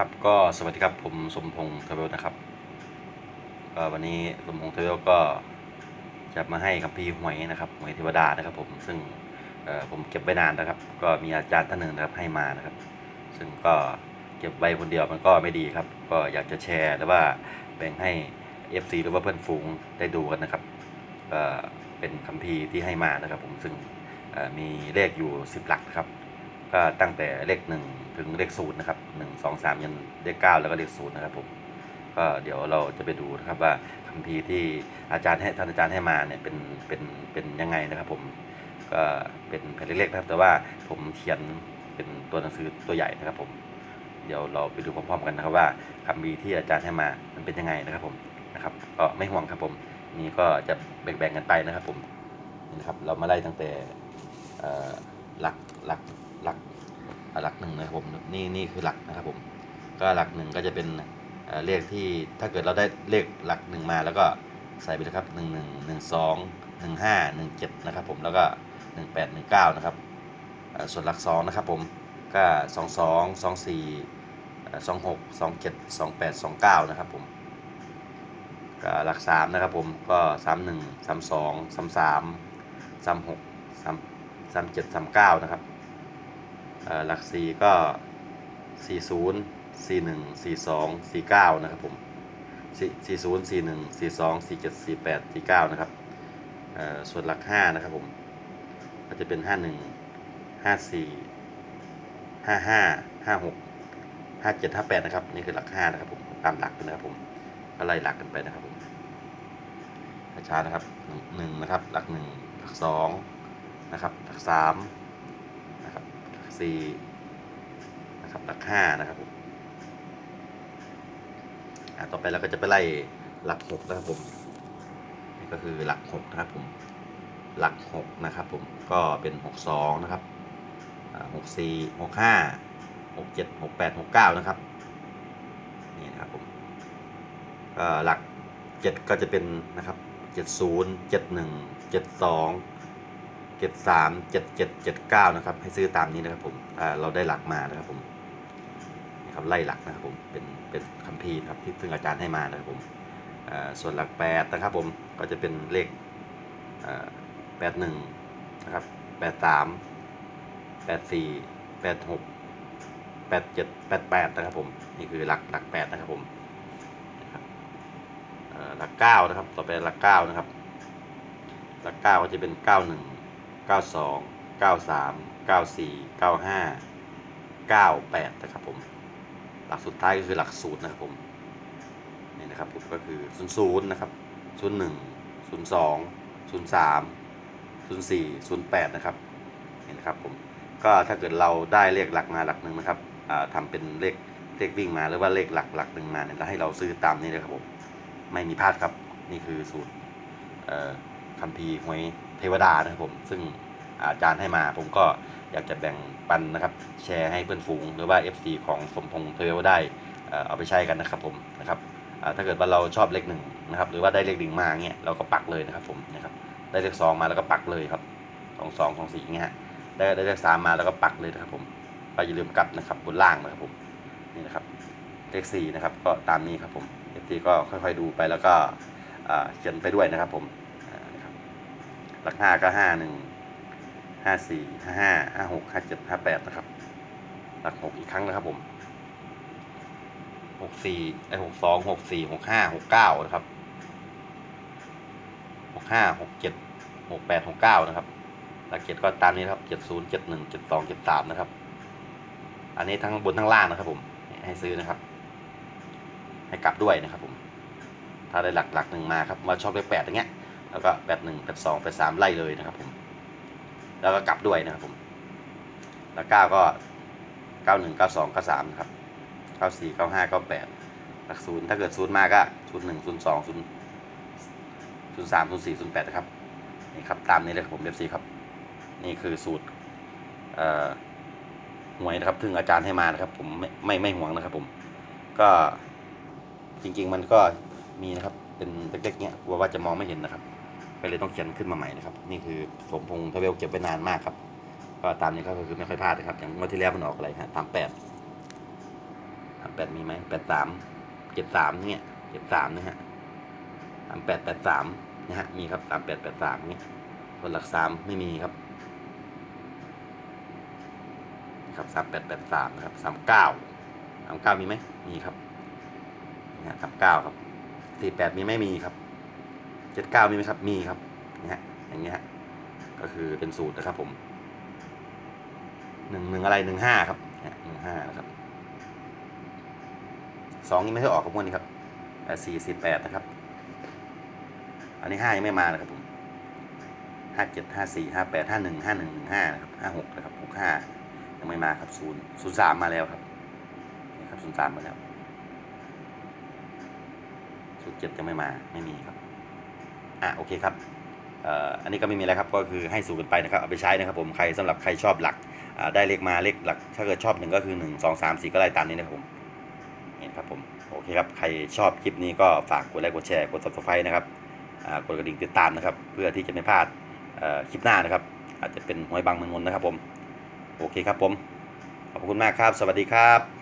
ครับก็สวัสดีครับผมสมพงษ์ทเวลนะครับก็วันนี้สมพงษ์ทเวลก็จะมาให้คัมภีร์หวยนะครับหวยเทวดานะครับ ผมซึ่งเอ่อผมเก็บไว้นานนะครับ ก็มีอาจารย์ท่านหนึ่งนะครับให้มานะครับ ซึ่งก็เก็บไว้คนเดียวมันก็ไม่ดีครับ ก็อยากจะแชร์หรือว่าแบ่งให้ FC หรือว่าเพื่อนฝูงได้ดูกันนะครับก็เป็นคัมภีร์ที่ให้มานะครับ ผมซึ่งเอ่อมีเลขอยู่ 10 หลักครับ ก็ตั้งแต่เลขหนึ่ง ถึงเลขศูนย์นะครับหนึ่งสองสามยันเลขเก้าแล้วก็เลขศูนย์นะครับผมก็เดี๋ยวเราจะไปดูนะครับว่าคัมภีร์ที่อาจารย์ให้ท่านอาจารย์ให้มาเนี่ยเป็นเป็นเป็นยังไงนะครับ ผมก็เป็นแผ่นเล็กๆนะครับ แต่ว่าผมเขียนเป็นตัวหนังสือตัวใหญ่นะครับ ผม เดี๋ยวเราไปดูพร้อมๆกันนะครับ ว่าคัมภีร์ที่อาจารย์ให้มามันเป็นยังไงนะครับ ผมนะครับก็ไม่ห่วงครับผมนี่ก็จะแบ่งๆกันไปนะครับ ผมนี่นะครับเรามาไล่ตั้งแต่หลักหลักหลัก หลักหนึ่งนะครับผมนี่นี่คือหลักนะครับผมก็หลักหนึ่งก็จะเป็นเลขที่ถ้าเกิดเราได้เลขหลักหนึ่งมาแล้วก็ใส่ไปเลยครับหนึ่งหนึ่งหนึ่งสองหนึ่งห้าหนึ่งเจ็ดนะครับผมแล้วก็หนึ่งแปดหนึ่งเก้านะครับส่วนหลักสองนะครับผมก็สองสองสองสี่สองหกสองเจ็ดสองแปดสองเก้านะครับผมก็หลักสามนะครับผมก็สามหนึ่งสามสองสามสามสามหกสามสามเจ็ดสามเก้านะครับ หลักสี่ก็สี่ศูนย์สี่หนึ่งสี่สองสี่เก้านะครับผมสี่ศูนย์สี่หนึ่งสี่สองสี่เจ็ดสี่แปดสี่เก้านะครับส่วนหลักห้านะครับผมก็จะเป็นห้าหนึ่งห้าสี่ห้าห้าห้าหกห้าเจ็ดห้าแปดนะครับ นี่คือหลักห้านะครับผมตามหลักนะครับผมก็ไล่หลักกันไปนะครับผมช้าๆนะครับหนึ่งนะครับ หลักหนึ่งหลักสองนะครับ หลักส หลักสี่นะครับหลักห้านะครับผมอ่าต่อไปเราก็จะไปไล่หลักหกนะครับผมนี่ก็คือหลักหกนะครับผมหลักหกนะครับผมก็เป็นหกสองนะครับหกสี่หกห้าหกเจ็ดหกแปดหกเก้านะครับนี่นะครับผมก็หลักเจ็ดก็จะเป็นนะครับเจ็ดศูนย์เจ็ดหนึ่งเจ็ดสอง เจ็ดสามเจ็ดเจ็ดเจ็ดเก้านะครับ ให้ซื้อตามนี้นะครับผมเราได้หลักมานะครับผมนี่ครับไล่หลักนะครับผมเป็นเป็นคัมภีร์นะครับที่ซึ่งอาจารย์ให้มานะครับผมส่วนหลักแปดนะครับผมก็จะเป็นเลขแปดหนึ่งนะครับแปดสามแปดสี่แปดหกแปดเจ็ดแปดแปดนะครับผมนี่คือหลักหลักแปดนะครับผมหลักเก้านะครับต่อไปหลักเก้านะครับหลักเก้าก็จะเป็นเก้าหนึ่ง เก้าสองเก้าสามเก้าสี่เก้าห้าเก้าแปดนะครับผม หลักสุดท้ายก็คือหลักศูนย์นะครับผม นี่นะครับผมก็คือศูนย์ศูนย์นะครับศูนย์หนึ่งศูนย์สองศูนย์สามศูนย์สี่ศูนย์แปดนะครับ นี่นะครับผม ก็ถ้าเกิดเราได้เลขหลักมาหลักหนึ่งนะครับอ่าทำเป็นเลขเลขวิ่งมาหรือว่าเลขหลักหลักหนึ่งมาเนี่ยเราให้เราซื้อตามนี้เลยครับผม ไม่มีพลาดครับ นี่คือสูตรคัมภีร์หวย เทวดานะครับผมซึ่งอาจารย์ให้มาผมก็อยากจะแบ่งปันนะครับ แชร์ให้เพื่อนฝูง หรือว่า FC ของสมพงษ์เทวได้เอาไปใช้กันนะครับผมนะครับถ้าเกิดว่าเราชอบเลขหนึ่งนะครับหรือว่าได้เลขหนึ่งมาเงี้ยเราก็ปักเลยนะครับผมนะครับได้เลขสองมาแล้วก็ปักเลยครับสองสองสองสี่เงี้ยได้ได้เลขสามมาแล้วก็ปักเลยนะครับผมก็อย่าลืมกลับนะครับบนล่างนะครับผมนี่นะครับเลขสี่นะครับก็ตามนี้ครับผม FC ก็ค่อยๆดูไปแล้วก็เขียนไปด้วยนะครับผม หลักห้าก็ห้าหนึ่งห้าสี่ห้าห้าห้าหกห้าเจ็ดห้าแปดนะครับ หลักหกอีกครั้งนะครับผมหกสี่ไอหกสองหกสี่หกห้าหกเก้านะครับหกห้าหกเจ็ดหกแปดหกเก้านะครับ หลักเจ็ดก็ตามนี้ครับเจ็ดศูนย์เจ็ดหนึ่งเจ็ดสองเจ็ดสามนะครับ อันนี้ทั้งบนทั้งล่างนะครับผม ให้ซื้อนะครับ ให้กลับด้วยนะครับผม ถ้าได้หลักหลักหนึ่งมาครับ มาชอบเลขแปดอย่างเงี้ย แล้วก็แปดหนึ่งแปดสองแปดสามไล่เลยนะครับผม แล้วก็กลับด้วยนะครับผม แล้วเก้าก็เก้าหนึ่งเก้าสองเก้าสามครับเก้าสี่เก้าห้าเก้าแปดหลักศูนย์ถ้าเกิดศูนย์มาก็ศูนย์หนึ่งศูนย์สองศูนย์ศูนย์สามศูนย์สี่ศูนย์แปดนะครับ นี่ครับตามนี้เลยครับผมเอฟซีครับ นี่คือสูตรเอ่อหวยนะครับซึ่งอาจารย์ให้มานะครับ ผมไม่ไม่ไม่ห่วงนะครับ ผม ก็จริง ๆ มันก็มีนะครับ เป็นเล็กๆเนี้ยกลัวว่าจะมองไม่เห็นนะครับ ก็เลยต้องเขียนขึ้นมาใหม่นะครับ นี่คือสมพงษ์ทเวลเก็บไว้นานมากครับ ก็ตามนี้ก็คือไม่ค่อยพลาดนะครับ อย่างเมื่อที่แล้วมันออกอะไรฮะตามแปดสามแปดมีไหมแปดสามเจ็ดสามเนี่ยเจ็ดสามนะฮะสามแปดแปดสามนะฮะ มีครับสามแปดแปดสามเนี่ยส่วนหลักสามไม่มีครับ ครับสามแปดแปดสามนะครับสามเก้าสามเก้ามีไหมมีครับนะฮะสามเก้าครับสี่แปดมีไหมมีครับ เจ็ดเก้ามีไหมครับ มีครับนะฮะอย่างเงี้ยก็คือเป็นสูตรนะครับผมหนึ่งหนึ่งอะไรหนึ่งห้าครับเนี่ยหนึ่งห้านะครับสองยังไม่ได้ออกกับพวกนี้ครับแปดสี่สิบแปดนะครับ อันนี้ห้ายังไม่มานะครับผมห้าเจ็ดห้าสี่ห้าแปดห้าหนึ่งห้าหนึ่งหนึ่งห้านะครับห้าหกนะครับหกห้ายังไม่มาครับศูนย์ศูนย์สามมาแล้วครับนี่ครับศูนย์สามมาแล้วศูนย์เจ็ดยังไม่มาไม่มีครับ อะโอเคครับอันนี้ก็ไม่มีอะไรครับก็คือให้สูตรกันไปนะครับเอาไปใช้นะครับผมใครสำหรับใครชอบหลักได้เลขมาเลขหลัก ถ้าเกิดชอบหนึ่งก็คือหนึ่งสองสามสี่ก็ไล่ตามนี้นะครับผมนี่ครับผมโอเคครับใครชอบคลิปนี้ก็ฝากกดไลค์กดแชร์กด subscribe นะครับกดกระดิ่งติดตามนะครับ เพื่อที่จะไม่พลาดคลิปหน้านะครับ อาจจะเป็นหวยบางเมืองนนนะครับผม โอเคครับผม ขอบคุณมากครับ สวัสดีครับ